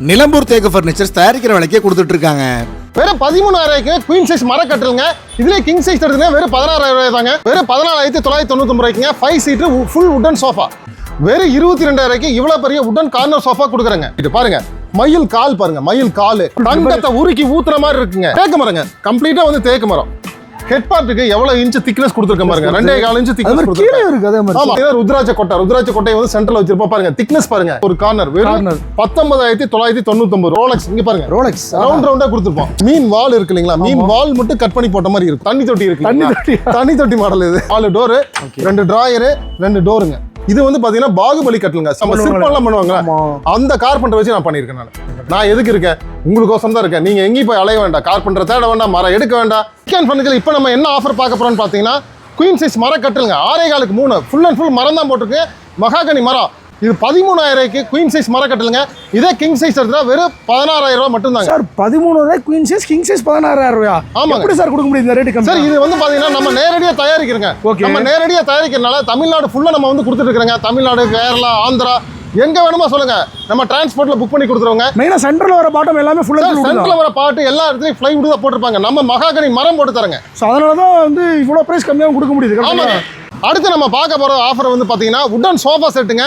நிலம்பூர் தேக்கு ஃபர்னிச்சர்ஸ் தயாரிக்கிற விலைக்கே கொடுத்துட்டு இருக்காங்க வெறும் பதிமூணாயிரூபாய்க்கு குயின் சைஸ் மர கட்டிலுங்க இதுலேயே கிங் சைஸ் எடுத்துங்க வெறும் பதினாறாயிரம் ரூபாய் தாங்க. வெறும் பதினாலாயிரத்தி தொள்ளாயிரத்தி தொண்ணூத்தொம்பது ரூபாய்க்குங்க. Five seat full wooden sofa வெறும் இருபத்தி ரெண்டாயிரூபாய்க்கு இவ்வளோ பெரிய உட்டன் கார்னர் சோஃபா கொடுக்குறேங்க. இது பாருங்க. மயில் கால் பாருங்க. மயில் கால். தங்கத்தை உருக்கி ஊத்துற மாதிரி இருக்குங்க. தேக்கு மரங்க. கம்ப்ளீட்டா வந்து தேக்கு மரம். ஹெட் பார்ட்டுக்கு எவ்வளவு இன்ச் திக்னஸ் கொடுத்துருக்க பாருங்க. ரெண்டே கால் இன்ச் திக்னஸ் கீழே இருக்கு அதே மாதிரி. ஆமா ருத்ராட்ச கொட்டை. ருத்ராட்ச கொட்டையை வந்து சென்டர்ல வச்சிருப்போம். பாருங்க திக்னஸ் பாருங்க. ஒரு கார்னர் வெறும். பத்தொன்பதாயிரத்தி தொள்ளாயிரத்தி தொண்ணூத்தொன்பது ரோலக்ஸ் இங்க பாருங்க. ரோலெக்ஸ் ரவுண்ட் ரவுண்டா கொடுத்துருப்போம். மீன் வால் இருக்கு இல்லைங்களா? மீன் வால் மட்டும் கட் பண்ணி போட்ட மாதிரி இருக்கும். தண்ணி தொட்டி இருக்கு தண்ணி? தொட்டி. தண்ணி தொட்டி மாடல் இது. நாலு டோரு ரெண்டு டிராயரு ரெண்டு டோருங்க இது வந்து பாத்தீங்கன்னா பாகுபலி கட்டலுங்க. நம்ம. சிற்பம்லாம் பண்ணுவாங்க. அந்த கார்பெண்டர் வச்சு நான் பண்ணியிருக்கேன் நான். நான் எதுக்கு இருக்கேன்? உங்களுக்கோசம் தான் இருக்கேன். நீங்க எங்கேயும் போய் அலைய வேண்டாம். கார்பெண்டர் தேட வேண்டாம் மரம் எடுக்க வேண்டாம். சிக்கன் ஃபர்னிச்சர் இப்போ நம்ம என்ன ஆஃபர் பார்க்க போறோம்னு பார்த்தீங்கன்னா குயின் சைஸ் மரம் கட்டுலுங்க ஆறே காலுக்கு மூணு. ஃபுல் அண்ட் ஃபுல் மரம் தான் போட்டிருக்கு. மகாகனி மரம். இது பதிமூணாயிரூபாய்க்கு குயின் சைஸ் மரம் கட்டுலுங்க. இதே கிங் சைஸ் எடுத்தா வெறும் பதினாறாயிரம் ரூபாய் மட்டும்தாங்க. சார் பதிமூணு ரூபாய் குயின் சைஸ் கிங் சைஸ் பதினாறாயிரம் ரூபாயா? ஆமாங்க. எப்படி சார் கொடுக்க முடியும் இந்த ரேட்டு சார் இது வந்து பாத்தீங்கன்னா நம்ம நேரடியா தயாரிக்கிறோங்க. Okay. நம்ம நேரடியா தயாரிக்கிறனால தமிழ்நாடு ஃபுல்லா நம்ம வந்து கொடுத்துட்டு இருக்கிறோங்க. தமிழ்நாடு கேரளா ஆந்திரா எங்க வேணுமோ சொல்லுங்க. நம்ம டிரான்ஸ்போர்ட்ல புக் பண்ணி கொடுத்துருவோங்க மெயினா சென்டர்ல வர பாட்டம் எல்லாமே full sir and full central வர பாட்டு எல்லா இடத்துலயும் ஃப்ளைவுட் தான் போட்டிருப்பாங்க. நம்ம மகாகனி மரம் போட்டு தரங்க. ஸோ அதனால தான் வந்து இவ்வளோ ப்ரைஸ் கம்மியாகவும் கொடுக்க முடியுது ஆமாங்க. அடுத்து நம்ம பார்க்க போற ஆஃபர் வந்து பாத்தீங்கன்னா உட்டன் சோஃபா செட்டுங்க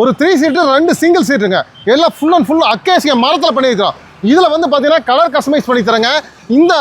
ஒரு த்ரீ சீட்டு ரெண்டு சிங்கிள் சீட்டுங்க எல்லாம் ஃபுல் அண்ட் ஃபுல் அக்கேசிய மரத்தில் பண்ணியிருக்கிறோம். இதில் வந்து பார்த்தீங்கன்னா கலர் கஸ்டமைஸ் பண்ணி தரங்க. இந்த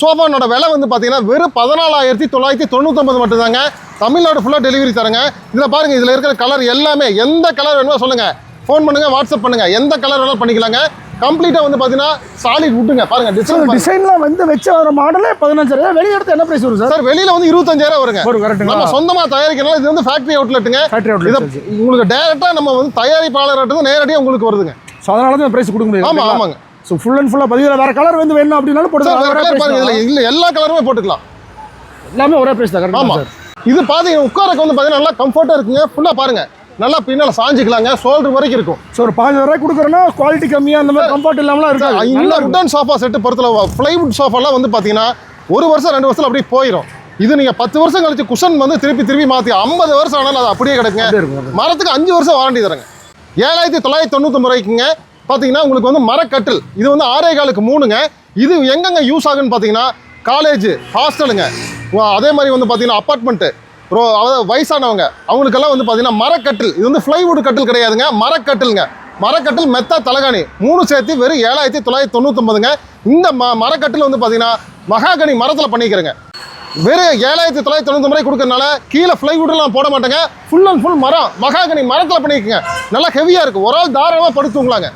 சோஃபானோட விலை வந்து பார்த்தீங்கன்னா வெறும் பதினாலாயிரத்தி தொள்ளாயிரத்தி தொண்ணூற்றொம்பது மட்டும்தாங்க. தமிழ்நாடு ஃபுல்லாக டெலிவரி தரங்க. இதில் பாருங்கள் இதில் இருக்கிற கலர் எல்லாமே எந்த கலர் வேணுமோ சொல்லுங்கள் ஃபோன் பண்ணுங்கள் வாட்ஸ்அப் பண்ணுங்கள் எந்த கலர் வேணாலும் பண்ணிக்கலாங்க. கம்ப்ளீட்டாக வந்து பார்த்தீங்கன்னா சாலிட் வுட்டுங்க பாருங்க டிசைன் டிசைன்லாம் வந்து வச்ச வர மாடலே பதினஞ்சாயிரம் வெளியே எடுத்து என்ன ப்ரைஸ் வரும் சார்? சார் வெளியில வந்து இருபத்தஞ்சாயிரம் வருங்க. வரும் கரெக்ட்டுங்களா நம்ம சொந்தமா தயாரிக்கிறனால இது வந்து ஃபேக்டரி அவுட்லெட்டுங்க சரி, சரி. உங்களுக்கு டைரக்டா நம்ம வந்து தயாரிப்பாளர்கிட்ட நேரடியா உங்களுக்கு வருதுங்க. ஸோ அதனால தான் ப்ரைஸ் கொடுக்க முடியும் ஆமா ஆமாங்க. ஸோ ஃபுல் அண்ட் ஃபுல்லாக பதிவில் வேற கலர் வந்து வேணும் அப்படின்னாலும் போட்டு சார் வேற ஒரே கலர் price பாருங்க தான். இதுல இல்ல எல்லா கலருமே போட்டுக்கலாம். எல்லாமே ஒரே ப்ரைஸ் தான் ஆமா. கரெக்டாக சார். இது பாத்தீங்கன்னா உட்காரக்கு வந்து பாத்தீங்கன்னா நல்லா கம்ஃபர்ட்டா இருக்குங்க. ஃபுல்லா பாருங்க. நல்லா பின்னால சாஞ்சிக்கலாங்க. ஷோல்டர் வரைக்கும் இருக்கும். ஸோ ஒரு பாஞ்சாயிரம் ரூபாய் கொடுக்குறோன்னா குவாலிட்டி கம்மியாக அந்த மாதிரி கம்ஃபர்ட் இல்லாமலாம் இருக்காது. இந்த. உட்டன் சோஃபா செட்டு பொறுத்தல ஃப்ளைவுட் சோஃபாலாம் வந்து பாத்தீங்கன்னா ஒரு வருஷம் ரெண்டு வருஷத்துல அப்படியே போயிடும் இது நீங்க பத்து வருஷம் கழிச்சு குஷன் வந்து திருப்பி திருப்பி மாத்தி ஐம்பது வருஷம் ஆனாலும் அது அப்படியே கிடக்குங்க. மரத்துக்கு அஞ்சு வருஷம் வாரண்டி தரங்க. ஏழாயிரத்தி தொள்ளாயிரத்தி தொண்ணூத்தொம்பது ரூபாய்க்குங்க. பார்த்தீங்கன்னா உங்களுக்கு வந்து மரக்கட்டில் இது வந்து ஆறே காலுக்கு மூணுங்க. இது எங்கெங்க யூஸ் ஆகுன்னு பார்த்தீங்கன்னா காலேஜ் ஹாஸ்டலுங்க அதே மாதிரி வந்து பார்த்தீங்கன்னா அப்பார்ட்மெண்ட்டு ரோ அதாவது வயசானவங்க அவங்களுக்கெல்லாம் வந்து பார்த்தீங்கன்னா மரக்கட்டில் இது வந்து ஃப்ளைவுட் கட்டில் கிடையாதுங்க மரக்கட்டிலுங்க. மரக்கட்டில் மெத்தா தலகாணி மூணு சேர்த்து வெறும் ஏழாயிரத்தி தொள்ளாயிரத்தி தொண்ணூத்தொம்பதுங்க இந்த ம மரக்கட்டில் வந்து பார்த்தீங்கன்னா மகாகனி மரத்தில் பண்ணிக்கிறேங்க. வெறும் ஏழாயிரத்தி தொள்ளாயிரத்தி தொண்ணூத்தி ரூபாய் கொடுக்கறனால கீழே ஃப்ளைவுட்லாம் போட மாட்டேங்க. ஃபுல் அண்ட் ஃபுல் மரம் மகாகனி மரத்தில் பண்ணிக்கோங்க. நல்லா ஹெவியாக இருக்குது ஒரு ஆள் தாராளமாக படுத்துங்களாங்க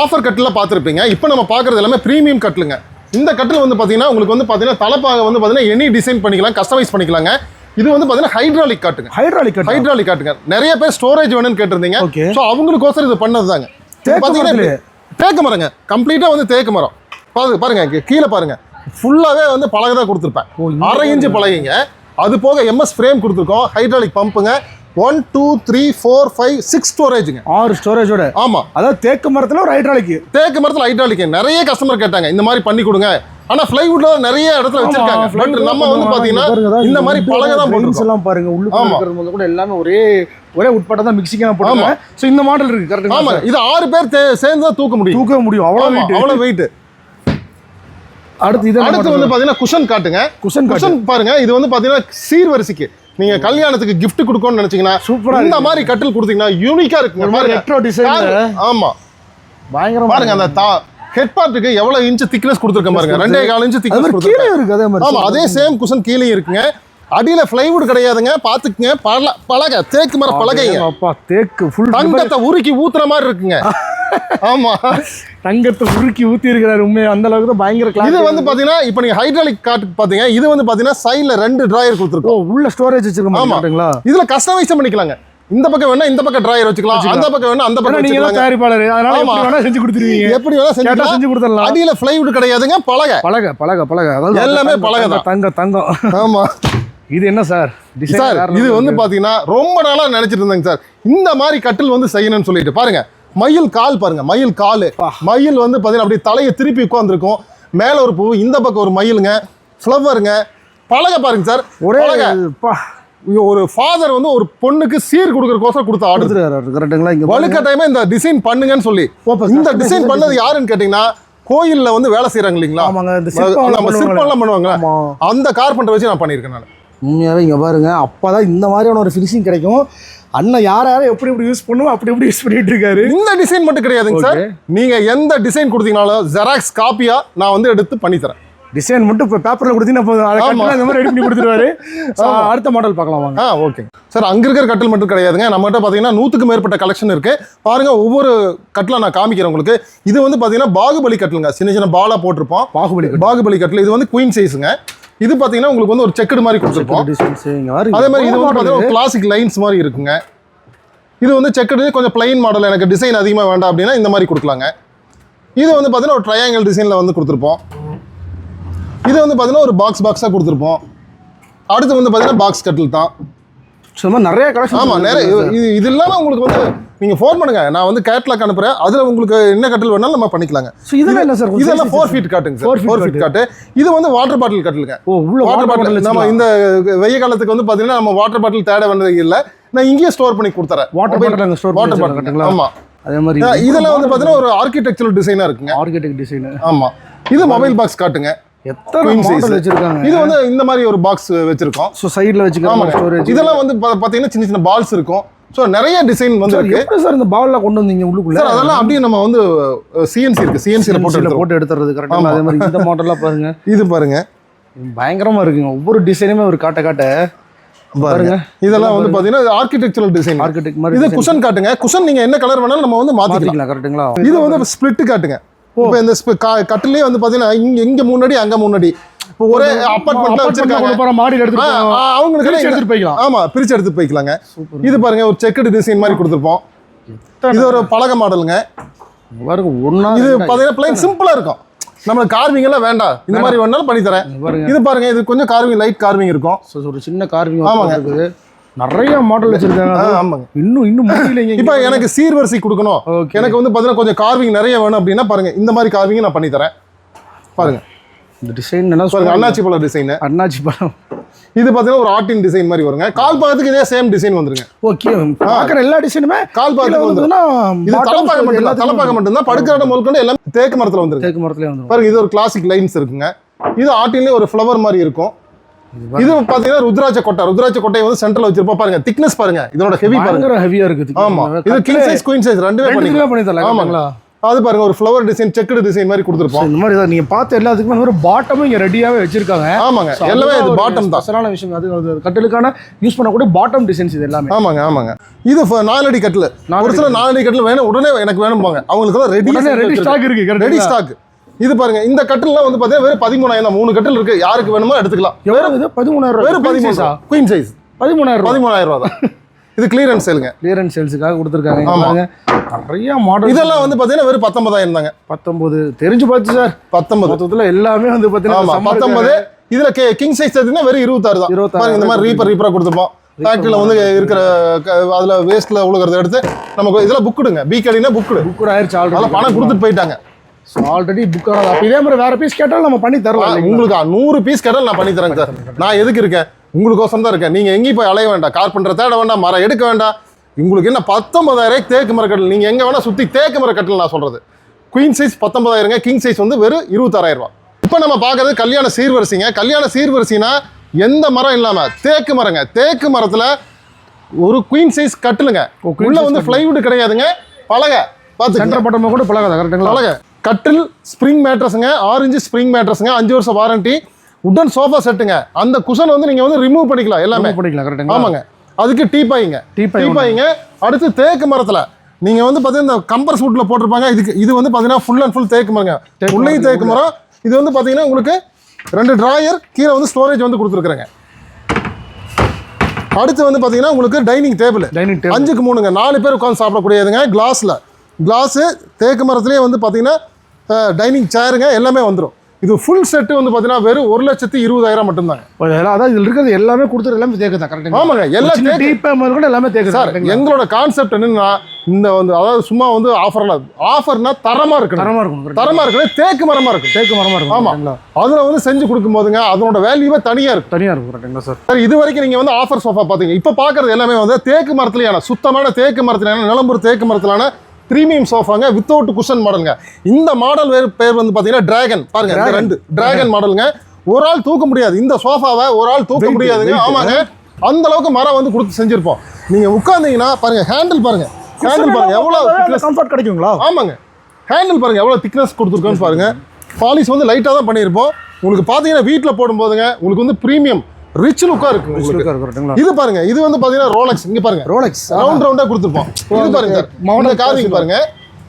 ஆஃபர் கட்டில் பார்த்துருப்பீங்க. இப்போ நம்ம பார்க்குறது எல்லாமே ப்ரீமியம் கட்டிலுங்க. இந்த கட்டில் வந்து பார்த்தீங்கன்னா உங்களுக்கு வந்து பார்த்தீங்கன்னா தலைப்பாக வந்து பார்த்தீங்கன்னா எனி டிசைன் பண்ணிக்கலாம் கஸ்டமைஸ் பண்ணிக்கலாங்க. இது வந்து பார்த்தீங்கன்னா ஹைட்ராலிக் காட்டுங்க. ஹைட்ராலிக் ஹைட்ராலிக் காட்டுங்க. நிறைய பேர் ஸ்டோரேஜ் வேணும்னு கேட்டிருந்தீங்க. ஸோ அவங்களுக்கோசரம் இது பண்ணது தாங்க தேக்கு மரத்துலயே? தேக்கு மரங்க. கம்ப்ளீட்டாக வந்து தேக்கு மரம். பாருங்க பாருங்க இங்க கீழே பாருங்க. ஃபுல்லாகவே வந்து பலகை தான் கொடுத்துருப்பேன் அரை இன்ச்சு பலகைங்க அது போக எம்எஸ் ஃப்ரேம் கொடுத்துருக்கோம். Hydraulic பம்புங்க one two three four five six ஸ்டோரேஜுங்க ஆறு ஸ்டோரேஜோட ஆமாம் அதாவது தேக்கு மரத்தில் ஒரு ஹைட்ராலிக் தேக்கு மரத்தில் ஹைட்ராலிக் நிறைய கஸ்டமர் கேட்டாங்க. இந்த மாதிரி பண்ணி கொடுங்க. ஆனா ஃப்ளைவுட்ல நிறைய இடத்துல வச்சிருக்காங்க. பட் நம்ம வந்து பாத்தீங்கன்னா இந்த மாதிரி பலகை தான் போட்டுருக்கோம். எல்லாம் பாருங்க உள்ளுக்கு ஆமா. கூட எல்லாமே ஒரே ஒரே உட்பட்ட தான் மிக்சிங்காக போட்டாங்க ஸோ இந்த மாடல் இருக்கு ஆமா கரெக்டாக இது ஆறு பேர் சேர்ந்து தான் தூக்க முடியும். தூக்க முடியும். அவ்வளோ ஆமா, weight. அவ்வளவு வெயிட் அடுத்து இது அடுத்து வந்து பாத்தீங்கன்னா குஷன் காட்டுங்க. குஷன். குஷன் பாருங்க இது வந்து பாத்தீங்கன்னா சீர்வரிசைக்கு. நீங்க கல்யாணத்துக்கு gift கொடுக்கணும்னு நினைச்சீங்கன்னா சூப்பரா இந்த மாதிரி கட்டில் கொடுத்தீங்கன்னா யூனிக்கா design ல. கார்- ஆமா. பயங்கரமா பாருங்க அந்த தா ஹெட் பார்ட்டுக்கு எவ்வளவு இன்ச் திக்னஸ் கொடுத்துருக்க பாருங்க. ரெண்டே கால் இன்ச் திக்னஸ் கீழே இருக்கு அதே மாதிரி ஆமா அதே சேம் குஷன் கீழே இருக்குங்க. அடியில ஃப்ளைவுட் கிடையாதுங்க. பாத்துக்குங்க பல பலகை தேக்கு மர பலகைங்க. அப்பா தேக்கு ஃபுல் தங்கத்தை உருக்கி ஊத்துற மாதிரி இருக்குங்க. ஆமா. தங்கத்தை உருக்கி ஊத்தி இருக்கிறாரு உண்மையை? அந்த அளவுக்கு தான் பயங்கர இது வந்து பாத்தீங்கன்னா இப்போ நீங்க ஹைட்ராலிக் காட்டு பாத்தீங்க. இது வந்து பாத்தீங்கன்னா சைடுல ரெண்டு டிராயர் கொடுத்துருக்கோம். உள்ள ஸ்டோரேஜ் வச்சிருக்க ஆமா. இதுல கஸ்டமைஸ் பண்ணிக்கலாங்க. இந்த பக்கம் வேணா இந்த பக்கம் டிராயர் வச்சுக்கலாம். அந்த பக்கம் வேணா அந்த பக்கம் நீங்க தயாரிப்பாளர். அதனால. எப்படி வேணா செஞ்சு கொடுத்துருவீங்க. எப்படி வேணா செஞ்சுக்கலாம் செஞ்சு கொடுத்துடலாம். அடியில ஃப்ளைவுட் கிடையாதுங்க பலகை. பழக பழக பழக அதாவது எல்லாமே பலகை தான். தங்கம் தங்கம். ஆமா. இது என்ன சார்? சார் இது வந்து பாத்தீங்கன்னா ரொம்ப நாளா நினைச்சிட்டு இருந்தேங்க சார். இந்த மாதிரி கட்டில் வந்து செய்யணும்னு சொல்லிட்டு. பாருங்க மயில் கால் பாருங்க மயில் கால். மயில் வந்து பாத்தீங்கன்னா அப்படியே தலையை திருப்பி உட்காந்துருக்கும் மேல ஒரு பூ இந்த பக்கம் ஒரு மயிலுங்க ஃப்ளவருங்க பலகை பாருங்க சார். ஒரே ஒரு ஃபாதர் வந்து ஒரு பொண்ணுக்கு சீர் கொடுக்கறதுக்கோசரம் கொடுத்த ஆர்டர் கரெக்டுங்களா இங்க வழுக்க டைமே இந்த டிசைன் பண்ணுங்கன்னு சொல்லி. இந்த டிசைன் பண்ணது யாருன்னு கேட்டீங்கன்னா கோயில்ல வந்து வேலை செய்யறாங்க இல்லைங்களா? நம்ம சிற்பம்லாம் பண்ணுவாங்க ஆமா. அந்த கார்பெண்டர் வச்சு நான் பண்ணியிருக்கேன் நான். உண்மையாவே இங்க பாருங்க அப்பதான் இந்த மாதிரியான ஒரு ஃபினிஷிங் கிடைக்கும். அண்ணன் யார் யாரை எப்படி எப்படி யூஸ் பண்ணுவோம் அப்படி எப்படி யூஸ் பண்ணிட்டு இருக்காரு. இந்த டிசைன் மட்டும் கிடையாதுங்க சார். நீங்க எந்த டிசைன் கொடுத்தீங்கனாலும் ஜெராக்ஸ் காப்பியா நான் வந்து எடுத்து பண்ணி தரேன் டிசைன் மட்டும் இப்போ பேப்பர்ல கொடுத்தீங்கன்னா போதும். அதை இந்த மாதிரி ரெடி பண்ணி கொடுத்துருவாரு. அடுத்த மாடல் பார்க்கலாம் வாங்க. ஆ ஓகே சார் அங்க இருக்கிற கட்டில் மட்டும் கிடையாதுங்க. நம்மகிட்ட பாத்தீங்கன்னா நூத்துக்கு மேற்பட்ட கலெக்ஷன் இருக்கு. பாருங்க ஒவ்வொரு கட்டில நான் காமிக்கிறேன் உங்களுக்கு. இது வந்து பாத்தீங்கன்னா பாகுபலி கட்டிலுங்க. சின்ன சின்ன பாலா போட்டிருப்போம். பாகுபலி பாகுபலி கட்டில். இது வந்து குயின் சைஸுங்க இது பாத்தீங்கன்னா உங்களுக்கு வந்து ஒரு செக்குடு மாதிரி கொடுத்துருப்போம். அதே மாதிரி இது வந்து ஒரு கிளாசிக் லைன்ஸ் மாதிரி இருக்குங்க. இது வந்து செக்குடு கொஞ்சம் பிளைன் மாடல் எனக்கு டிசைன் அதிகமாக வேண்டாம் அப்படின்னா இந்த மாதிரி கொடுக்கலாங்க. இது வந்து பார்த்தீங்கன்னா ஒரு ட்ரையாங்கிள் டிசைனில் வந்து கொடுத்துருப்போம். இது வந்து பார்த்தீங்கன்னா ஒரு பாக்ஸ் பாக்ஸாக கொடுத்துருப்போம். அடுத்து வந்து பார்த்தீங்கன்னா பாக்ஸ் கட்டில் தான். மாதிரி நிறைய கலெக்ஷன் ஆமாம் நிறைய. இது- இது இல்லாமல் உங்களுக்கு வந்து நீங்கள் ஃபோன் பண்ணுங்க. நான் வந்து கேட்லாக் அனுப்புகிறேன் அதில் உங்களுக்கு என்ன கட்டில் வேணாலும் நம்ம பண்ணிக்கலாங்க. ஸோ இதெல்லாம் என்ன சார் இதெல்லாம் ஃபோர் ஃபீட் காட்டுங்க சார் ஃபோர் ஃபீட் காட்டு. இது வந்து வாட்டர் பாட்டில் கட்டிலுங்க ஓ உள்ள வாட்டர் பாட்டில் நம்ம இந்த வெய்ய காலத்துக்கு வந்து பார்த்தீங்கன்னா நம்ம வாட்டர் பாட்டில் தேட வேண்டியது இல்லை. நான் இங்கேயே ஸ்டோர் பண்ணி கொடுத்துறேன். Water bottle store water bottle கட்டுங்களா ஆமா. அதே மாதிரி இதெல்லாம் வந்து பார்த்தீங்கன்னா ஒரு ஆர்கிடெக்சரல் டிசைனாக இருக்குங்க. ஆர்கிடெக்ட் டிசைன் ஆமா. இது மொபைல் பாக்ஸ் காட்டுங்க. எத்தனை. மாடல் வச்சிருக்காங்க? இது வந்து இந்த மாதிரி ஒரு பாக்ஸ் வச்சிருக்கோம். ஸோ சைடில் வச்சுக்கிற ஆமாங்க. ஸ்டோரேஜ் இதெல்லாம் வந்து பார்த்தீங்கன்னா சின்ன சின்ன பால்ஸ் இருக்கும். ஸோ நிறைய டிசைன் வந்து இருக்கு எப்படி சார் இந்த பால்லாம் கொண்டு வந்தீங்க உள்ளுக்குள்ள? சார் அதெல்லாம் அப்படியே நம்ம வந்து சிஎன்சி இருக்கு. சிஎன்சியில் போட்டு போட்டு எடுத்துறது கரெக்டாக. அதே மாதிரி இந்த மாடல்லாம் பாருங்க. இது பாருங்க. பயங்கரமா இருக்குங்க. ஒவ்வொரு டிசைனுமே ஒரு காட்ட காட்ட. பாருங்க. இதெல்லாம் வந்து பார்த்தீங்கன்னா ஆர்கிடெக்சரல் டிசைன் ஆர்கிடெக்ட் மாதிரி இது குஷன் காட்டுங்க. குஷன் நீங்க என்ன கலர் வேணாலும் நம்ம வந்து மாத்திக்கலாம். கரெக்ட்டுங்களா இது வந்து ஸ்பிளிட் காட்டுங்க. இப்போ இந்த கட்டிலே வந்து பாத்தீங்கன்னா இங்க இங்க முன்னாடி அங்க முன்னாடி. இப்போ ஒரே அப்பார்ட்மெண்ட்ல வச்சிருக்காங்க. மாடியில் போகலாம். அவங்களுக்கு எடுத்துட்டு போய்க்கலாம். ஆமா பிரிச்சு எடுத்து போய்க்கலாங்க. இது பாருங்க ஒரு செக்குடு டிசைன் மாதிரி கொடுத்துருப்போம். இது ஒரு பலகை மாடலுங்க. பாருங்க ஒன்னா இது பாத்தீங்கன்னா பிளைன் சிம்பிளா இருக்கும். நம்மளுக்கு கார்விங் எல்லாம் வேண்டாம். இந்த மாதிரி வேணாலும் பண்ணி தரேன். இது பாருங்க இது கொஞ்சம் கார்விங் லைட் கார்விங் இருக்கும். ஒரு சின்ன கார்விங் ஆமாங்க. நிறைய மாடல் வச்சிருக்காங்க. ஆமாங்க. இன்னும் இன்னும் முடியலைங்க இப்போ எனக்கு சீர்வரிசை கொடுக்கணும். எனக்கு வந்து பாத்தீங்கன்னா கொஞ்சம் கார்விங் நிறைய வேணும் அப்படின்னா பாருங்க இந்த மாதிரி கார்விங் நான் பண்ணி தரேன். பாருங்க. இந்த டிசைன் என்ன சொல்லுங்க அண்ணாச்சி பழம் டிசைன் அண்ணாச்சி பழம். இது பாத்தீங்கன்னா ஒரு ஆர்டின் டிசைன் மாதிரி வருங்க. கால் பாகத்துக்கு இதே சேம் டிசைன் வந்துருங்க. ஓகே பாக்குற எல்லா டிசைனுமே கால் பாகத்துக்கு வந்து வந்துன்னா இது தலைப்பாக மட்டும் தான் தலைப்பாக மட்டும் தான் படுக்கிற இடம் முதற்கொண்டு எல்லாம் தேக்கு மரத்துல வந்துருங்க. தேக்கு மரத்துலேயே வந்துடும் பாருங்க இது ஒரு கிளாசிக் லைன்ஸ் இருக்குங்க. இது ஆர்டின்லேயே ஒரு ஃப்ளவர் மாதிரி இருக்கும். இது பாத்தீங்கன்னா ருத்ராட்ச கொட்டை. ருத்ராட்ச கொட்டையை வந்து சென்டர்ல வச்சிருப்போம். பாருங்க திக்னஸ் பாருங்க. இதோட ஹெவி பாருங்க. ஹெவியா இருக்குது ஆமா. இது கிங் சைஸ் குயின் சைஸ் ரெண்டுமே பண்ணி தரலாம் ஆமாங்க. ஆமாங்களா அது பாருங்க ஒரு ஃப்ளவர் டிசைன் செக்குடு டிசைன் மாதிரி கொடுத்துருப்போம். இந்த மாதிரி நீங்க பார்த்த எல்லாத்துக்குமே மாதிரி பாட்டமும் இங்க ரெடியாவே வச்சிருக்காங்க. ஆமாங்க. எல்லாமே இது ஒரு பாட்டம் தான். ஸ்பெஷலான விஷயம் அது கட்டலுக்கான யூஸ் பண்ணக்கூடிய பாட்டம் டிசைன்ஸ் இது எல்லாமே. ஆமாங்க ஆமாங்க. இது நாலடி கட்டில். ஒரு சில நாலடி கட்டில் வேணும் உடனே எனக்கு வேணும் போங்க அவங்களுக்கு ரெடி ரெடி ஸ்டாக் இருக்கு ரெடி ஸ்டாக் இது பாருங்க இந்த கட்டில்லாம் வந்து பாத்தீங்கன்னா வெறும் பதிமூணாயிரம் மூணு கட்டில் இருக்கு. யாருக்கு வேணுமோ எடுத்துக்கலாம். எவ்வளவு இது? பதிமூணாயிரம் வெறும் பதிமூணு குயின் சைஸ் பதிமூணாயிரம் பதிமூணாயிரம் ரூபா தான். இது கிளியரன்ஸ் சேலுங்க கிளியரன்ஸ் சேல்ஸுக்காக கொடுத்துருக்காங்க. இங்க ஆமா. பாருங்க. நிறைய மாடல் இதெல்லாம் வந்து பாத்தீங்கன்னா வெறும் பத்தொன்பதாயிரம் தாங்க. பத்தொன்பது. தெரிஞ்சு பார்த்து சார். பத்தொன்பது. மொத்தத்துல எல்லாமே வந்து ஆமா பாத்தீங்கன்னா பத்தொன்பது. இதுல கே கிங் சைஸ் எடுத்தீங்கன்னா வெறும் இருபத்தாறு தான். இருபத்தாறு இந்த மாதிரி ரீப்பர் ரீப்பரா கொடுத்துருப்போம் ஃபேக்டரியில் வந்து இருக்கிற அதுல வேஸ்ட்ல உழுகிறத எடுத்து நமக்கு இதெல்லாம் புக்குடுங்க பி கடினா புக்குடு புக் ஆயிருச்சு அதெல்லாம் பணம் கொடுத்துட்டு போயிட்டாங்க. ஆல்ரெடி புக் ஆனது. அப்ப இதே மாதிரி வேற பீஸ் கேட்டாலும் நம்ம பண்ணி தரலாம்? உங்களுக்கு நூறு பீஸ் கேட்டால் நான் பண்ணி தரேங்க சார். நான் எதுக்கு இருக்கேன்? உங்களுக்கோசம் தான் இருக்கேன். நீங்க எங்கேயும் போய் அலைய வேண்டாம். கார்பெண்டர் தேட வேண்டாம். மரம் எடுக்க வேண்டாம். உங்களுக்கு என்ன பத்தொன்பதாயிரம் தேக்கு மரக்கட்டில் நீங்க எங்க வேணா சுத்தி தேக்கு மரக்கட்டில் நான் சொல்றது. குயின் சைஸ் பத்தொன்பதாயிரங்க கிங் சைஸ் வந்து வெறும் இருபத்தாறாயிரம் ரூபாய். இப்போ நம்ம பார்க்கறது கல்யாண சீர்வரிசைங்க. கல்யாண சீர்வரிசைனா எந்த மரம் இல்லாம தேக்கு மரங்க. தேக்கு மரத்துல ஒரு குயின் சைஸ் கட்டிலுங்க. உள்ள வந்து ஃப்ளைவுட் கிடையாதுங்க. பலகை. பார்த்துக்கங்க. சென்டர் பட்டமா கூட பழகாத கரெக்ட்டுங்களா பலகை. கட்டில் ஸ்ப்ரிங் மேட்ரஸுங்க ஆரஞ்சு ஸ்ப்ரிங் மேட்ரஸுங்க அஞ்சு வருஷம் வாரண்டி உடன் சோஃபா செட்டுங்க அந்த குஷன் வந்து நீங்க வந்து ரிமூவ் பண்ணிக்கலாம் எல்லாமே. பண்ணிக்கலாம் கரெக்ட்டுங்களா ஆமாங்க. அதுக்கு டீப்பாயிங்க டீப்பாய் டீப்பாயிங்க அடுத்து தேக்கு மரத்துல. நீங்க வந்து பாத்தீங்கன்னா இந்த கம்பர் சூட்ல போட்டிருப்பாங்க. இதுக்கு இது வந்து பாத்தீங்கன்னா ஃபுல் அண்ட் ஃபுல் தேக்கு மரங்க. உள்ளேயும் தேக்கு மரம். இது வந்து பாத்தீங்கன்னா உங்களுக்கு ரெண்டு டிராயர் கீழே வந்து ஸ்டோரேஜ் வந்து கொடுத்துருக்குறேங்க. அடுத்து வந்து பாத்தீங்கன்னா உங்களுக்கு டைனிங் டேபிள் டைனிங் டேபிள் அஞ்சுக்கு மூணுங்க. நாலு பேர் உட்காந்து சாப்பிடக்கூடியதுங்க. கிளாஸில் கிளாஸு தேக்கு மரத்துலேயே வந்து பார்த்தீங்கன்னா டைனிங் சேருங்க எல்லாமே வந்துடும் இது ஃபுல் செட்டு வந்து பார்த்தீங்கன்னா வெறும் ஒரு லட்சத்தி இருபதாயிரம் மட்டும்தாங்க. அதாவது இதுல இருக்கிறது எல்லாமே கொடுத்துரு எல்லாமே தேக்கு தான் கரெக்டாக ஆமாங்க எல்லா சின்ன தேக்கு- டீப் முதல் கூட எல்லாமே தேக்கு சார் எங்களோட கான்செப்ட் என்னன்னா இந்த வந்து அதாவது சும்மா வந்து ஆஃபர்ல ஆஃபர்னா தரமா இருக்கணும். தரமா இருக்கும் correct ஆ. தரமா இருக்கணும் தேக்கு மரமா இருக்கும் தேக்கு மரமா இருக்கும் ஆமா. கரெக்டுங்களா? அதுல வந்து செஞ்சு கொடுக்கும் போதுங்க அதனோட வேல்யூவே தனியா இருக்கும். தனியா இருக்கும் கரெக்டுங்களா சார் சார் இது வரைக்கும் நீங்க வந்து ஆஃபர் சோஃபா பாத்தீங்க இப்போ பாக்குறது எல்லாமே வந்து தேக்கு மரத்துலயான சுத்தமான தேக்கு மரத்துலயான நிலம்பூர் தேக்கு மரத்துலான பிரீமியம் சோஃபாங்க வித்தவுட் குஷன் மாடலுங்க இந்த மாடல் வேறு பேர் வந்து பாத்தீங்கன்னா டிராகன் பாருங்க. ரெண்டு. டிராகன் மாடலுங்க ஒரு ஆள் தூக்க முடியாது. இந்த சோஃபாவை ஒரு ஆள் தூக்க முடியாதுங்க. ஆமாங்க. அந்த அளவுக்கு மரம் வந்து கொடுத்து செஞ்சிருப்போம். நீங்க உட்கார்ந்தீங்கன்னா பாருங்க ஹேண்டில் பாருங்க. ஹேண்டில் பாருங்க எவ்வளவு கம்ஃபர்ட் கிடைக்குங்களா? ஆமாங்க. ஹேண்டில் பாருங்க எவ்வளோ திக்னஸ் கொடுத்துருக்கோன்னு பாருங்க. பாலிஷ் வந்து லைட்டாக தான் பண்ணியிருப்போம். உங்களுக்கு பார்த்தீங்கன்னா வீட்டில் போடும்போதுங்க உங்களுக்கு வந்து ப்ரீமியம் ரிச் லுக்காக இருக்கு உங்களுக்கு. கரெக்டுங்களா இது பாருங்க இது வந்து பார்த்தீங்கன்னா ரோலக்ஸ் இங்கே பாருங்க. ரோலெக்ஸ் ரவுண்ட் ரவுண்டாக கொடுத்துருப்போம். இது பாருங்க. மாடல் கார்விங் பாருங்க.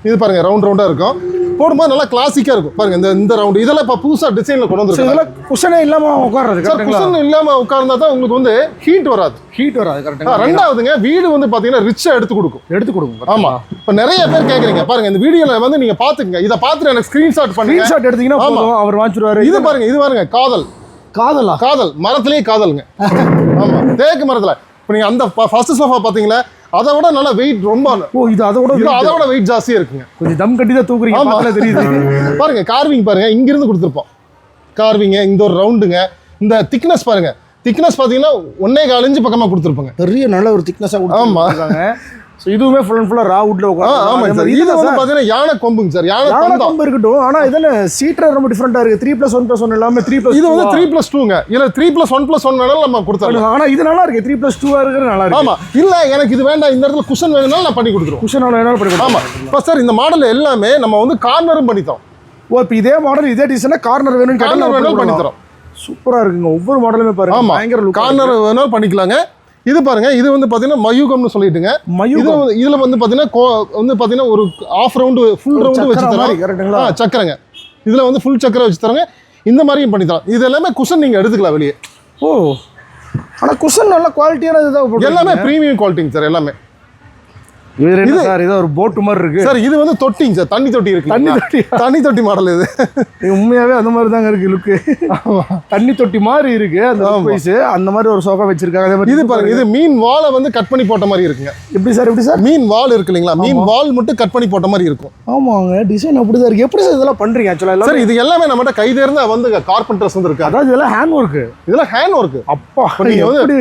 இது பாருங்க ரவுண்ட் ரவுண்டாக இருக்கும். போடும்போது நல்லா கிளாசிக்காக இருக்கும். பாருங்க இந்த இந்த ரவுண்ட் இதெல்லாம் இப்போ புதுசாக டிசைனில் கொண்டு இதெல்லாம் குஷனே இல்லாம உட்கார்றது சார் குஷன் இல்லாமல் உட்கார்ந்தா தான் உங்களுக்கு வந்து ஹீட் வராது. ஹீட் வராது ஆ, கரெக்டுங்களா ரெண்டாவதுங்க வீடு வந்து பார்த்தீங்கன்னா ரிச்சாக எடுத்து கொடுக்கும். எடுத்து கொடுங்க ஆமா. இப்ப நிறைய பேர் கேக்குறீங்க. பாருங்க இந்த வீடியோல வந்து நீங்க பாத்துக்கங்க. இத பாத்துட்டு எனக்கு ஸ்கிரீன்ஷாட் பண்ணுங்க. ஸ்கிரீன்ஷாட் எடுத்தீங்கன்னா அவர் வாங்கிடுவாரு இது பாருங்க இது பாருங்க காதல். காதலா? காதல். மரத்திலேயே காதலுங்க. ஆமா. தேக்கு மரத்துல. இப்ப நீங்க அந்த ஃபர்ஸ்ட் சோஃபா பாத்தீங்களா அதை விட நல்லா வெயிட் ரொம்ப ஓ இது அதை விட. அதை விட வெயிட் ஜாஸ்தியா இருக்குங்க. கொஞ்சம் தம் கட்டி தான் தூக்குறீங்க. ஆமா. பார்த்தாலே தெரியுது. பாருங்க கார்விங் பாருங்க இங்க இருந்து கொடுத்துருப்போம். கார்விங்க இந்த ஒரு ரவுண்டுங்க இந்த திக்னஸ் பாருங்க. திக்னஸ் பாத்தீங்கன்னா ஒன்னே கால் இன்ச்சு பக்கமா கொடுத்துருப்பாங்க. பெரிய நல்ல ஒரு திக்னஸாக ஆமா. ஸோ இதுவுமே ஃபுல் அண்ட் ஃபுல்லாக ரா வுட்ல ஆ, ஆமா சார். இது வந்து பாத்தீங்கன்னா யானை கொம்புங்க சார். யானை யானை கொம்பு. இருக்கட்டும். ஆனா இதில் சீட்டர் ரொம்ப டிஃப்ரெண்டா இருக்கு. Three plus one plus one எல்லாமே த்ரீ ப்ளஸ் இது வந்து த்ரீ பிளஸ் டூங்க இதுல three plus one plus one வேணாலும் நம்ம கொடுத்துடலாம். ஆனா இது நல்லா இருக்கு. த்ரீ ப்ளஸ் டூவா இருக்கிறது நல்லா இருக்கு. ஆமா. இல்ல எனக்கு இது வேண்டாம். இந்த இடத்துல குஷன் வேணும்னாலும் நான் பண்ணி கொடுத்துருவோம் குஷனோட என்ன பண்ணி ஆமா. இப்போ சார் இந்த மாடல் எல்லாமே நம்ம வந்து கார்னரும் பண்ணித்தரோம். ஓ இப்போ இதே மாடல் இதே டிசைனா கார்னர் வேணும்னு கார்னர் வேணாலும் பண்ணித்தரோம். சூப்பரா இருக்குங்க. ஒவ்வொரு மாடலுமே பாருங்க. பயங்கர கார்னர் வேணாலும் பண்ணிக்கலாங்க. இது பாருங்க இது வந்து பாத்தீங்கன்னா மயூகம்னு சொல்லிட்டுங்க. மயூகம். இதுல வந்து பாத்தீங்கன்னா கோ- வந்து பாத்தீங்கன்னா ஒரு ஆஃப் ரவுண்டு ஃபுல் ரவுண்டு வச்சு ஆ, சக்கரங்க. இதுல வந்து ஃபுல் சக்கரை வச்சு தரோங்க இந்த மாதிரியும் பண்ணி தரோம் இது எல்லாமே குஷன் நீங்க எடுத்துக்கலாம் வெளியே. ஓ. ஆனா குஷன் நல்ல குவாலிட்டியான இதுதான் எல்லாமே ப்ரீமியம் குவாலிட்டிங்க சார் எல்லாமே. இது என்ன சார் இது ஒரு போட் மாதிரி இருக்கு. சார் இது வந்து தொட்டிங்க சார் தண்ணி தொட்டி இருக்கு தண்ணி? தொட்டி. தண்ணி தொட்டி மாடல் இது. உண்மையாவே அந்த மாதிரி தாங்க இருக்கு லுக்கு தண்ணி தொட்டி மாதிரி இருக்கு அந்த. வயசு அந்த மாதிரி ஒரு சோஃபா வச்சிருக்காங்க அதே மாதிரி இது பாருங்க இது மீன் வாலை வந்து கட் பண்ணி போட்ட மாதிரி இருக்குங்க. எப்படி சார் எப்படி சார்? மீன் வால் இருக்கு இல்லைங்களா? மீன் வால் மட்டும் கட் பண்ணி போட்ட மாதிரி இருக்கும். ஆமாங்க டிசைன் அப்படிதான் இருக்கு. எப்படி சார் இதெல்லாம் பண்றீங்க ஆக்சுவலா சார் இது எல்லாமே நம்மகிட்ட கை தேர்ந்த வந்து கார்பெண்டர்ஸ் வந்து இருக்காரு அதாவது இதெல்லாம் ஹேண்ட் ஒர்க் இதெல்லாம் ஹேண்ட் ஒர்க் அப்பா நீங்க வந்து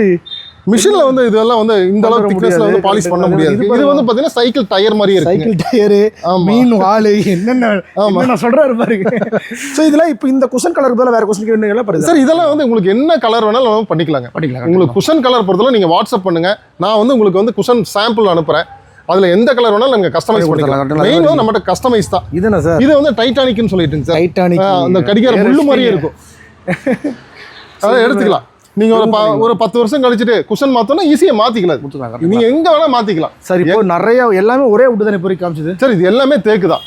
மிஷின்ல வந்து இதெல்லாம் வந்து இந்த அளவுக்கு திக்னஸ்ல வந்து. பாலிஷ் பண்ண முடியாது. இது வந்து பாத்தீங்கன்னா சைக்கிள் டயர் மாதிரி இருக்கு. Cycle tyre. மீன் வாழை என்னென்ன என்னென்ன சொல்றாரு பாருங்க ஸோ இதெல்லாம் இப்போ இந்த குஷன் கலர் பதிலா வேற குஷன் வேணும் படுது? சார் இதெல்லாம் வந்து உங்களுக்கு என்ன கலர் வேணாலும் நம்ம பண்ணிக்கலாங்க. படிக்கலாம் உங்களுக்கு குஷன் கலர் பொறுத்தவரை நீங்க வாட்ஸ்அப் பண்ணுங்க. நான் வந்து உங்களுக்கு வந்து குஷன் சாம்பிள் அனுப்புறேன். அதுல எந்த கலர் வேணாலும் நாங்க கஸ்டமைஸ் பண்ணி பண்ணிக்கலாம். மெயின் வந்து நம்மகிட்ட கஸ்டமைஸ் தான். இது சார் இது வந்து டைட்டானிக்னு சொல்லிட்டுங்க சார் டைட்டானிக் அந்த கடிகார முள்ளு மாதிரியே இருக்கும். அதை எடுத்துக்கலாம். நீங்க ஒரு ஒரு பத்து வருஷம் கழிச்சுட்டு குஷன் மாத்தோம்னா ஈஸியா மாத்திக்கலாம். நீங்க எங்க வேணா மாத்திக்கலாம். சார் இப்போ நிறைய எல்லாமே ஒரே உட்டு தானே பொறி காமிச்சது? சார் இது எல்லாமே தேக்கு தான்.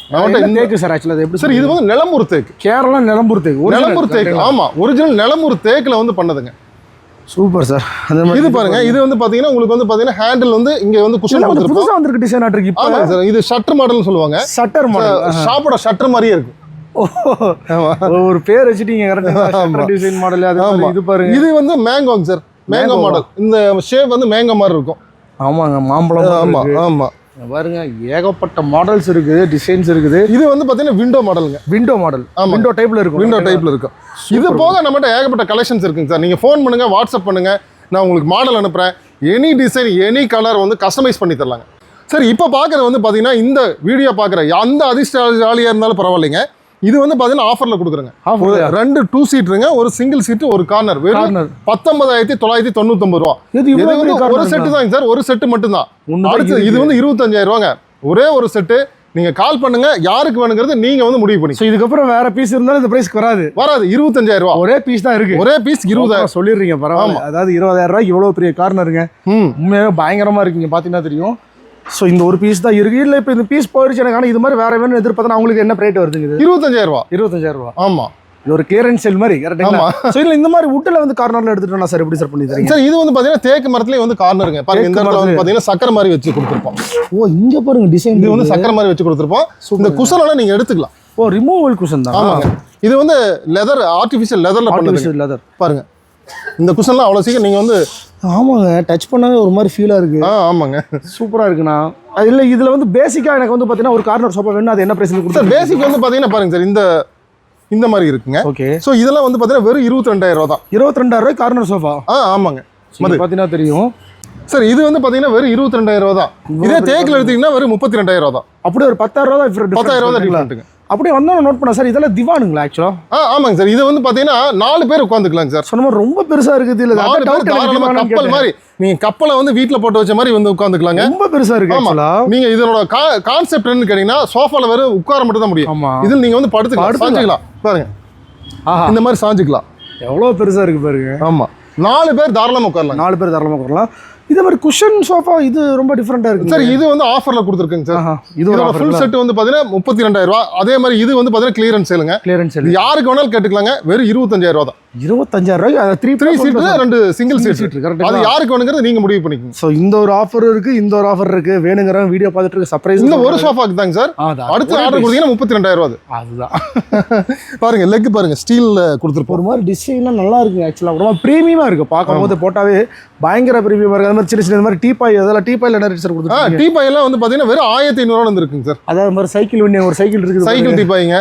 தேக்கு சார் ஆக்சுவலா எப்படி சார் இது வந்து நிலம்பூர் தேக்கு. கேரளா நிலம்பூர் தேக்கு நிலம்பூர் தேக்கு? ஆமா ஒரிஜினல் நிலம்பூர் தேக்குல வந்து பண்ணதுங்க. Super sir. இது பாருங்க இது வந்து பாத்தீங்கன்னா உங்களுக்கு வந்து பாத்தீங்கன்னா ஹேண்டில் வந்து இங்க வந்து குஷன் புதுசா வந்திருக்கு டிசைன் ஆமாங்க சார் இது ஷட்டர் மாடல்னு சொல்லுவாங்க. சட்டர் மாடல் ஷாப்போட ஷட்டர் மாதிரியே இருக்கும். ஒரு பேர் வச்சுட்டீங்க கரெக்டா டிசைன் மாடல் அது ஆமா. மாதிரி இது பாருங்க. இது வந்து மேங்கோங்க சார் மேங்கோ? மாடல் இந்த ஷேப் வந்து மேங்கோ மாதிரி இருக்கும். ஆமாங்க மாம்பழம் ஆமா இருக்கு. ஆமா. பாருங்க ஏகப்பட்ட மாடல்ஸ் இருக்குது டிசைன்ஸ் இருக்குது. இது வந்து பாத்தீங்கன்னா விண்டோ மாடலுங்க விண்டோ மாடல். விண்டோ டைப்ல இருக்கும். விண்டோ டைப்ல இருக்கும். இது போக நம்மகிட்ட ஏகப்பட்ட கலெக்ஷன்ஸ் இருக்குங்க சார் நீங்க ஃபோன் பண்ணுங்க வாட்ஸ்அப் பண்ணுங்க. நான் உங்களுக்கு மாடல் அனுப்புறேன். எனி டிசைன் எனி கலர் வந்து கஸ்டமைஸ் பண்ணி தரலாங்க. சார் இப்போ பார்க்குறது வந்து பார்த்தீங்கன்னா இந்த வீடியோ பார்க்குற அந்த அதிர்ஷ்டசாலியாக இருந்தாலும் பரவாயில்லைங்க. இது வந்து பார்த்தீங்கன்னா ஆஃபரில் கொடுக்குறேங்க? ரெண்டு டூ சீட்டுங்க ஒரு சிங்கிள் சீட்டு ஒரு கார்னர் வெறும் Corner. பத்தொன்பதாயிரத்தி தொள்ளாயிரத்தி தொண்ணூத்தொம்பது ரூபா. இது இவ்வளவு ஒரு செட்டு தாங்க சார். ஒரு செட்டு மட்டும்தான். தான் அடுத்து இது. வந்து இருபத்தஞ்சாயிரம் ரூபாங்க. ஒரே ஒரு செட்டு நீங்க கால் பண்ணுங்க. யாருக்கு வேணுங்கிறது நீங்க வந்து முடிவு பண்ணி ஸோ இதுக்கப்புறம் வேற பீஸ் இருந்தாலும் இந்த பிரைஸ்க்கு வராது. வராது. இருபத்தஞ்சாயிரம் ரூபா. ஒரே பீஸ் தான் இருக்கு. ஒரே பீஸ் இருபதாயிரம். சொல்லிடுறீங்க பரவாயில்ல. அதாவது இருபதாயிரம் ரூபாய்க்கு இவ்வளோ பெரிய கார்னருங்க ம். உண்மையாவே பயங்கரமா இருக்குங்க பார்த்தீங்கன்னா தெரியும். ஸோ இந்த ஒரு பீஸ் தான் இருக்கு. இல்லை இப்போ இந்த பீஸ் போயிடுச்சு எனக்கு. ஆனால் இது மாதிரி வேற வேணும் எதிர்பார்த்தா அவங்களுக்கு என்ன ரேட் வருதுங்க இது? இருபத்தஞ்சாயிரம் ரூபா இருபத்தஞ்சாயிரம் ரூபா ஆமா. இது ஒரு கிளியரன்ஸ் செல் மாதிரி கரெக்டுங்களா ஸோ இல்லை இந்த மாதிரி உட்டில் வந்து கார்னர்ல எடுத்துட்டோம்னா சார் எப்படி சார் பண்ணி தரீங்க? சார் இது வந்து பாத்தீங்கன்னா தேக்கு மரத்துலயே வந்து கார்னருங்க பாருங்க இந்த வந்து மரத்துலயே. பாத்தீங்கன்னா சக்கரை மாதிரி வச்சு கொடுத்துருப்போம். ஓ இங்க பாருங்க டிசைன் இது வந்து சக்கரை மாதிரி வச்சு கொடுத்துருப்போம். இந்த குசலெல்லாம் நீங்க எடுத்துக்கலாம். ஓ ரிமூவல் குஷன் தான். ஆமாங்க. இது வந்து லெதர் ஆர்டிஃபிஷியல் லெதரில் ஆர்டிஃபிஷியல் லெதர் பாருங்க. இந்த குஷன்லாம் அவ்வளோ சீக்கிரம் நீங்கள் வந்து ஆமாங்க டச் பண்ணவே ஒரு மாதிரி ஃபீலாக இருக்கு. ஆ ஆமாங்க. சூப்பராக இருக்குண்ணா. அது இல்லை இதில் வந்து பேசிக்காக எனக்கு வந்து பார்த்தீங்கன்னா ஒரு கார்னர் சோஃபா வேணும் அது என்ன ப்ரைஸில் சார் கொடுத்து பேசிக் வந்து பார்த்தீங்கன்னா பாருங்க சார் இந்த இந்த மாதிரி இருக்குங்க. ஓகே ஸோ இதெல்லாம் வந்து பார்த்தீங்கன்னா வெறும் இருபத்தி ரெண்டாயிரம் ரூபா தான். இருபத்தி ரெண்டாயிரம் ரூபாய் கார்னர் சோஃபா ஆ ஆமாங்க. பார்த்தீங்கன்னா தெரியும். சார் இது வந்து பார்த்தீங்கன்னா வெறும் இருபத்தி ரெண்டாயிரம் ரூபா தான் இதே தேக்கில் எடுத்தீங்கன்னா வெறும் முப்பத்தி ரெண்டாயிரம் ரூபா தான். அப்படியே ஒரு பத்தாயிரம் ரூபா தான் பத்தாயிரம் ரூபா தான் அப்படியே வந்தோம் நோட் பண்ண. சார் இதெல்லாம் திவானுங்களா ஆக்சுவலாக ஆ? ஆமாங்க சார். இது வந்து பார்த்தீங்கன்னா நாலு பேர் உட்காந்துக்கலாங்க சார். சொன்ன ரொம்ப பெருசா இருக்குது இல்ல கப்பல். மாதிரி நீங்க கப்பலை வந்து வீட்ல போட்டு வச்ச மாதிரி வந்து உட்காந்துக்கலாங்க ரொம்ப பெருசா இருக்கு ஆமா. ஆக்சுவலா நீங்க இதனோட கான்செப்ட் என்னன்னு கேட்டீங்கன்னா சோஃபால வெறும் உட்கார மட்டும் தான் முடியும். ஆமா. இதில் நீங்க வந்து படுத்துக்கலாம். சாஞ்சுக்கலாம். பாருங்க. ஆஹா. இந்த மாதிரி சாஞ்சுக்கலாம். எவ்வளவு பெருசா இருக்கு பாருங்க. ஆமா. நாலு பேர் தாராளமா உட்காரலாம் நாலு பேர் தாராளமா உட்காரலாம். இதே மாதிரி குஷன் சோஃபா இது ரொம்ப டிஃப்ரெண்டா இருக்கு சார் இது வந்து ஆஃபர்ல கொடுத்துருக்குங்க சார். இதோட ஃபுல் செட் வந்து பாத்தீங்கன்னா முப்பத்தி ரெண்டாயிரம் ரூபாய் அதே மாதிரி இது வந்து பாத்தீங்கன்னா கிளியரன்ஸ் சேலுங்க கிளியரன்ஸ் யாருக்கு வேணாலும் கேட்டுக்கலாங்க. வெறும் இருபத்தஞ்சாயிரம் ரூபா தான். இருபத்தஞ்சாயிரம் ரூபாய் த்ரீ த்ரீ சீட்டு ரெண்டு சிங்கிள் சீட் seat, correct அது? யாருக்கு வேணுங்கிறது நீங்க முடிவு பண்ணிக்கோங்க. ஸோ இந்த ஒரு ஆஃபர் இருக்கு இந்த ஒரு ஆஃபர் இருக்கு வேணுங்கிற வீடியோ பார்த்துட்டு இருக்கு சர்ப்ரைஸ் இந்த ஒரு சோஃபாக்கு தாங்க சார். அடுத்து ஆர்டர் கொடுத்தீங்கன்னா முப்பத்தி ரெண்டாயிரம் ரூபா அது. அதுதான். பாருங்க லெக் பாருங்க ஸ்டீல்ல கொடுத்துருப்போம். ஒரு மாதிரி டிசைன்லாம் நல்லா இருக்கு ஆக்சுவலாக ரொம்ப ப்ரீமியமா இருக்கு பார்க்கும்போது போட்டாவே பயங்கர ப்ரீமியமா இருக்கு. அது மாதிரி சின்ன சின்ன இந்த மாதிரி டீபாய் அதெல்லாம் டீபாயில் என்ன ரேட் சார் கொடுத்துருக்கீங்க. டீ பாயெல்லாம் வந்து பாத்தீங்கன்னா வெறும் ஆயிரத்தி ஐநூறுவா வந்து இருக்குங்க சார். அதாவது மாதிரி சைக்கிள் வண்டி ஒரு சைக்கிள் இருக்குது சைக்கிள் டீ பாய்ங்க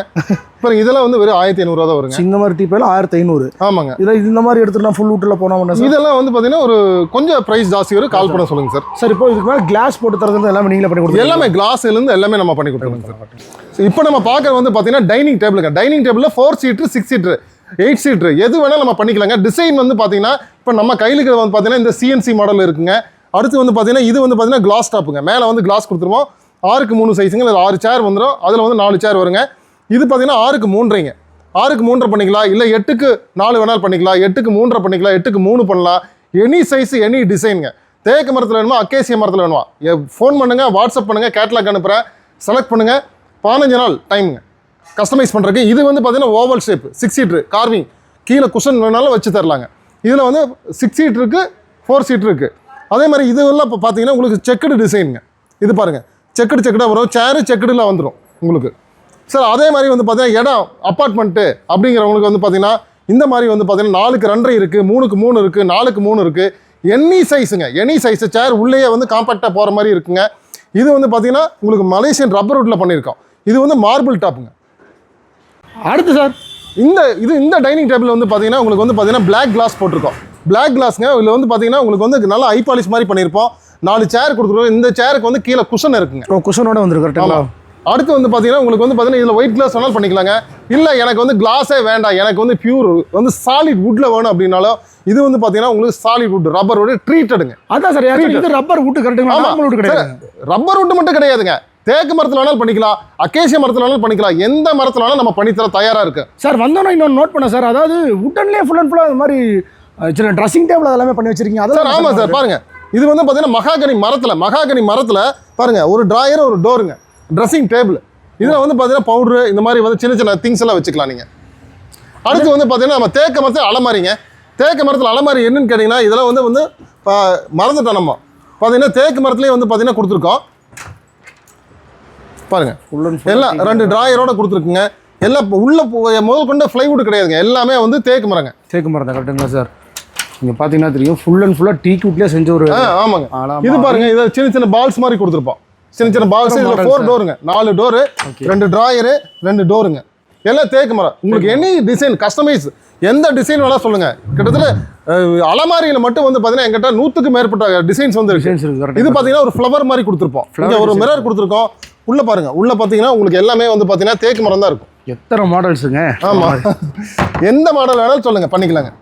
பாருங்க இதெல்லாம் வந்து வெறும் ஆயிரத்தி ஐநூறுவா தான் வருங்க. இந்த மாதிரி டீப்பாயில் ஆயிரத்தி ஐநூறு. ஆமாங்க. இதில் இந்த மாதிரி எடுத்துட்டு ஃபுல் வீட்டில் போனோம்னா இதெல்லாம் வந்து பாத்தீங்கன்னா ஒரு கொஞ்சம் பிரைஸ் ஜாஸ்தி வரும். கால் பண்ண சொல்லுங்க சார் சார் இப்போ இதுக்கு மேலே கிளாஸ் போட்டு தரது எல்லாமே நீங்களே பண்ணி கொடுத்து எல்லாமே கிளாஸ்ல இருந்து எல்லாமே நம்ம பண்ணி கொடுத்துருவோம் சார் இப்போ நம்ம பார்க்கறது வந்து பாத்தீங்கன்னா டைனிங் டேபிளுங்க டைனிங் டேபிள்ல four seater six seater eight seater எது வேணாலும் நம்ம பண்ணிக்கலாங்க. டிசைன் வந்து பாத்தீங்கன்னா இப்போ நம்ம கையில் வந்து பாத்தீங்கன்னா இந்த சிஎன்சி மாடல் இருக்குங்க. அடுத்து வந்து பாத்தீங்கன்னா இது வந்து பாத்தீங்கன்னா கிளாஸ் டாப்புங்க மேலே வந்து கிளாஸ் கொடுத்துருவோம். ஆறுக்கு மூணு சைஸுங்க இல்லை ஆறு சேர் வந்துடும் அதில் வந்து நாலு சேர் வருங்க. இது பார்த்தீங்கன்னா ஆறுக்கு மூன்றைங்க. ஆறுக்கு மூன்றரை பண்ணிக்கலாம் இல்லை எட்டுக்கு நாலு வேணாலும் பண்ணிக்கலாம் எட்டுக்கு மூன்றரை பண்ணிக்கலாம் எட்டுக்கு மூணு பண்ணலாம். எனி சைஸ் எனி டிசைனுங்க தேக்கு மரத்தில் வேணுமா அக்கேசிய மரத்தில் வேணுமா? ஃபோன் பண்ணுங்கள் வாட்ஸ்அப் பண்ணுங்கள் கேட்லாக் அனுப்புகிறேன் செலக்ட் பண்ணுங்கள் பதினஞ்சு நாள் டைமுங்க கஸ்டமைஸ் பண்ணுறதுக்கு இது வந்து பார்த்தீங்கன்னா oval shape six seater carving கீழே குஷன் வேணாலும் வச்சு தரலாங்க. இதில் வந்து சிக்ஸ் சீட் இருக்குது ஃபோர் சீட் இருக்குது அதே மாதிரி இது எல்லாம் இப்போ பார்த்தீங்கன்னா உங்களுக்கு செக்குடு டிசைனுங்க இது பாருங்கள் செக்குடு செக்குடாக வரும். சேரு செக்குடில் வந்துடும் உங்களுக்கு. சார் அதே மாதிரி வந்து பார்த்தீங்கன்னா இடம் அப்பார்ட்மெண்ட்டு அப்படிங்கிறவங்களுக்கு வந்து பார்த்தீங்கன்னா இந்த மாதிரி வந்து பார்த்தீங்கன்னா நாலுக்கு ரெண்டரை இருக்குது மூணுக்கு மூணு இருக்குது நாலுக்கு மூணு இருக்குது எனி சைஸுங்க எனி சைஸு சேர் உள்ளேயே வந்து காம்பேக்டாக போகிற மாதிரி இருக்குங்க. இது வந்து பார்த்தீங்கன்னா உங்களுக்கு மலேசியன் ரப்பர் வுட்டில் பண்ணியிருக்கோம். இது வந்து மார்பிள் டாப்புங்க அடுத்து சார் இந்த இது இந்த டைனிங் டேபிள் வந்து பார்த்தீங்கன்னா உங்களுக்கு வந்து பார்த்தீங்கன்னா பிளாக் கிளாஸ் போட்டிருக்கோம். பிளாக் கிளாஸ்ங்க இதில் வந்து பார்த்தீங்கன்னா உங்களுக்கு வந்து நல்லா ஐ பாலிஷ் மாதிரி பண்ணியிருப்போம். நாலு சேர் கொடுத்துருக்கோம் இந்த சேருக்கு வந்து கீழே குஷன் இருக்குங்க. குஷனோட வந்துருக்கு அடுத்து வந்து பார்த்தீங்கன்னா உங்களுக்கு வந்து பார்த்தீங்கன்னா இதில் ஒயிட் கிளாஸ் வேணாலும் பண்ணிக்கலாங்க. இல்லை எனக்கு வந்து கிளாஸே வேண்டாம். எனக்கு வந்து பியூர் வந்து சாலிட் வுட்டில் வேணும் அப்படின்னாலும் இது வந்து பார்த்தீங்கன்னா உங்களுக்கு சாலிட் வுட் ரப்பர் வுட் ட்ரீட்டடுங்க அதான் சார் இது ரப்பர் விட்டு கரெக்டுங்களா விட்டு ரப்பர் வுட் மட்டும் கிடையாதுங்க. தேக்கு மரத்தில் வேணாலும் பண்ணிக்கலாம். அக்கேசிய மரத்தில் வேணாலும் பண்ணிக்கலாம். எந்த மரத்தில் வேணாலும் நம்ம பண்ணித்தர தயாராக இருக்கு. சார் வந்தோன்னா இன்னொன்று நோட் பண்ண சார். அதாவது உட்டன்லேயே ஃபுல் அண்ட் ஃபுல்லாக அது மாதிரி சின்ன ட்ரெஸ்ஸிங் டேபிள் அதெல்லாமே பண்ணி வச்சிருக்கீங்க. சார் அதெல்லாம் ஆமாம் சார் பாருங்க. இது வந்து பார்த்தீங்கன்னா மகாகனி மரத்தில் மகாகனி மரத்தில் பாருங்க ஒரு ட்ராயர் ஒரு டோருங்க ட்ரெஸ்ஸிங் டேபிள் இதில் வந்து பார்த்தீங்கன்னா பவுட்ரு இந்த மாதிரி வந்து சின்ன சின்ன திங்ஸ் எல்லாம் வச்சுக்கலாம் நீங்கள் அடுத்து வந்து பார்த்தீங்கன்னா நம்ம தேக்க மரத்தில் அலமாரிங்க. தேக்க மரத்தில் அலமாரி என்னன்னு கேட்டிங்கன்னா இதெல்லாம் வந்து வந்து மறந்துட்டோம் நம்ம. பார்த்தீங்கன்னா தேக்கு மரத்துலேயே வந்து பார்த்தீங்கன்னா கொடுத்துருக்கோம். பாருங்க. ஃபுல் அண்ட் எல்லாம் ரெண்டு ட்ராயரோட கொடுத்துருக்குங்க. எல்லாம் உள்ள முதல் கொண்ட ஃப்ளைவுட் கிடையாதுங்க. எல்லாமே வந்து தேக்கு மரங்க. தேக்கு மரம் தான் கரெக்டுங்களா சார் நீங்கள் பார்த்தீங்கன்னா தெரியும் ஃபுல் அண்ட் ஃபுல்லாக டீ குட்லேயே செஞ்ச ஒரு ஆமாங்க. இது பாருங்க இது சின்ன சின்ன பால்ஸ் மாதிரி கொடுத்துருப்போம். சின்ன சின்ன அப்புறம் இதுல ஃபோர் டோருங்க நாலு டோரு ரெண்டு டிராயரு ரெண்டு டோருங்க எல்லாம் தேக்கு மரம். உங்களுக்கு எனி டிசைன் கஸ்டமைஸ் எந்த டிசைன் வேணா சொல்லுங்க. கிட்டத்தட்ட அலமாரியில மட்டும் வந்து பாத்தீங்கன்னா எங்கிட்ட நூத்துக்கு மேற்பட்ட டிசைன்ஸ் வந்து இருக்கு. இது கரெக்ட் பாத்தீங்கன்னா ஒரு ஃப்ளவர் மாதிரி கொடுத்துருப்போம். இங்க ஒரு மிரர் கொடுத்துருக்கோம். உள்ள பாருங்க. உள்ள பாத்தீங்கன்னா உங்களுக்கு எல்லாமே வந்து பாத்தீங்கன்னா தேக்கு மரம் தான் இருக்கும். எத்தனை மாடல்ஸுங்க ஆமா. எந்த மாடல் வேணாலும் சொல்லுங்க. பண்ணிக்கலாங்க.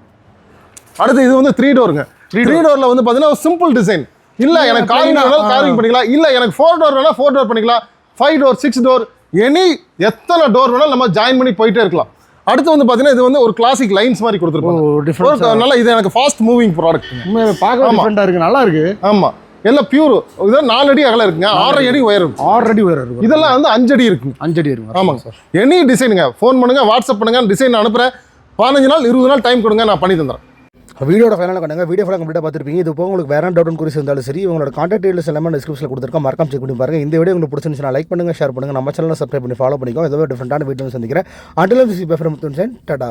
அடுத்து இது வந்து த்ரீ டோருங்க த்ரீ டோர்ல வந்து பாத்தீங்கன்னா சிம்பிள் டிசைன் இல்ல எனக்கு காரிங் வேணாலும் காரிங் பண்ணிக்கலாம். இல்ல எனக்கு ஃபோர் டோர் வேணா ஃபோர் டோர் பண்ணிக்கலாம். Five door six door any எத்தனை டோர் வேணாலும் நம்ம ஜாயின் பண்ணி போயிட்டே இருக்கலாம். அடுத்து வந்து பாத்தீங்கன்னா இது வந்து ஒரு கிளாசிக் லைன்ஸ் மாதிரி ஒரு நல்ல இது எனக்கு ஃபாஸ்ட் மூவிங் ப்ராடக்ட் பார்க்க டிஃப்ரெண்ட்டாக இருக்கு. நல்லா இருக்கு. ஆமா. எல்லாம் பியூர் இதெல்லாம் நாலு அடி அகலம் இருக்குங்க. ஆறரை அடி. உயரம் இருக்கும் ஆல்ரெடி வேறு இருக்கு. இதெல்லாம் வந்து அஞ்சு அடி இருக்குங்க அஞ்சடி இருக்கு ஆமாங்க சார் எனி டிசைனுங்க ஃபோன் பண்ணுங்க வாட்ஸ்அப் பண்ணுங்க டிசைன் அனுப்புறேன். பதினஞ்சு நாள் இருபது நாள் டைம் கொடுங்க நான் பண்ணி தந்துடுறேன். வீடியோட ஃபைனலாக கண்டாங்க வீடியோ ஃபைனல் கம்ப்ளீட்டாக பார்த்துருப்பீங்க. இது போக உங்களுக்கு வேற டவுட் குறித்து இருந்தாலும் சரி உங்களோட கான்டாக்ட் டீடைல்ஸ் எல்லாமே டிஸ்கிரிப்ஷனில் கொடுத்துருக்கோம் மறக்காம செக் பண்ணி பாருங்க. இந்த வீடியோ உங்களுக்கு பிடிச்சிருந்துச்சுன்னா லைக் பண்ணுங்கள் ஷேர் பண்ணுங்கள் நம்ம சேனலில் சப்ஸ்கிரைப் பண்ணி ஃபாலோ பண்ணிக்கோ ஏதோ டிஃப்ரெண்டான வீடியோ சந்திக்கிறேன். அண்டில் சி பேஃபர் முத்துன் டாடா